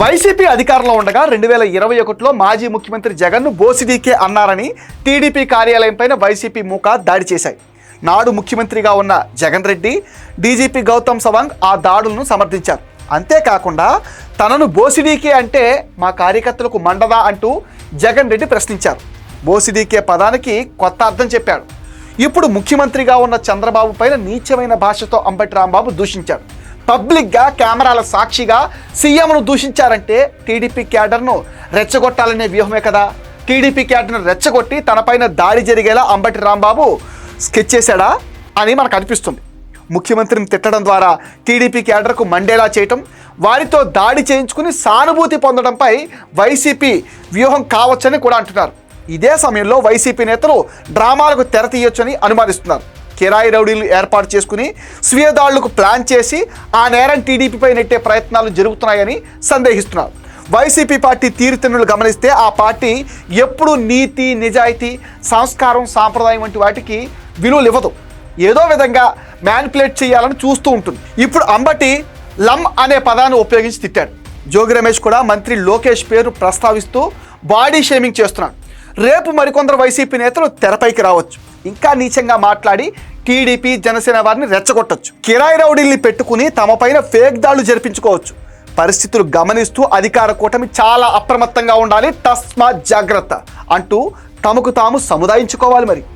YCP అధికారంలో ఉండగా రెండు వేల ఇరవై ఒకటిలో మాజీ ముఖ్యమంత్రి జగన్ను బోసిడీకే అన్నారని టీడీపీ కార్యాలయం పైన వైసీపీ మూక దాడి చేశాయి. నాడు ముఖ్యమంత్రిగా ఉన్న జగన్ రెడ్డి డీజీపీ గౌతమ్ సవాంగ్ ఆ దాడులను సమర్థించారు. అంతేకాకుండా తనను బోసిడీకే అంటే మా కార్యకర్తలకు మండదా అంటూ జగన్ రెడ్డి ప్రశ్నించారు. బోసిడీకే పదానికి కొత్త అర్థం చెప్పాడు. ఇప్పుడు ముఖ్యమంత్రిగా ఉన్న చంద్రబాబు పైన నీచమైన భాషతో అంబటి రాంబాబు దూషించాడు. పబ్లిక్గా కెమెరాల సాక్షిగా సీఎంను దూషించారంటే టీడీపీ క్యాడర్ను రెచ్చగొట్టాలనే వ్యూహమే కదా. టీడీపీ క్యాడర్ను రెచ్చగొట్టి తనపైన దాడి జరిగేలా అంబటి రాంబాబు స్కెచ్ చేశాడా అని మనకు అనిపిస్తుంది. ముఖ్యమంత్రిని తిట్టడం ద్వారా టీడీపీ క్యాడర్కు మండేలా చేయటం వారితో దాడి చేయించుకుని సానుభూతి పొందడంపై వైసీపీ వ్యూహం కావచ్చని కూడా అంటున్నారు. ఇదే సమయంలో వైసీపీ నేతలు డ్రామాలకు తెర తీయొచ్చని అనుమానిస్తున్నారు. కిరాయి రౌడీలు ఏర్పాటు చేసుకుని స్వీయ దాడులకు ప్లాన్ చేసి ఆ నేరం టీడీపీపై నెట్టే ప్రయత్నాలు జరుగుతున్నాయని సందేహిస్తున్నారు. వైసీపీ పార్టీ తీరుతెన్నులు గమనిస్తే ఆ పార్టీ ఎప్పుడు నీతి నిజాయితీ సంస్కారం సాంప్రదాయం వంటి వాటికి విలువలు ఇవ్వదు. ఏదో విధంగా మ్యానిపులేట్ చేయాలని చూస్తూ ఉంటుంది. ఇప్పుడు అంబటి లమ్ అనే పదాన్ని ఉపయోగించి తిట్టాడు. జోగి రమేష్ కూడా మంత్రి లోకేష్ పేరు ప్రస్తావిస్తూ బాడీ షేమింగ్ చేస్తున్నాడు. రేపు మరికొందరు వైసీపీ నేతలు తెరపైకి రావచ్చు. ఇంకా నీచంగా మాట్లాడి టీడీపీ జనసేన వారిని రెచ్చగొట్టచ్చు. కిరాయి రౌడీల్ని పెట్టుకుని తమపైన ఫేక్ దాడులు జరిపించుకోవచ్చు. పరిస్థితులు గమనిస్తూ అధికార కూటమి చాలా అప్రమత్తంగా ఉండాలి. తస్మా జాగ్రత్త అంటూ తమకు తాము సముదాయించుకోవాలి మరి.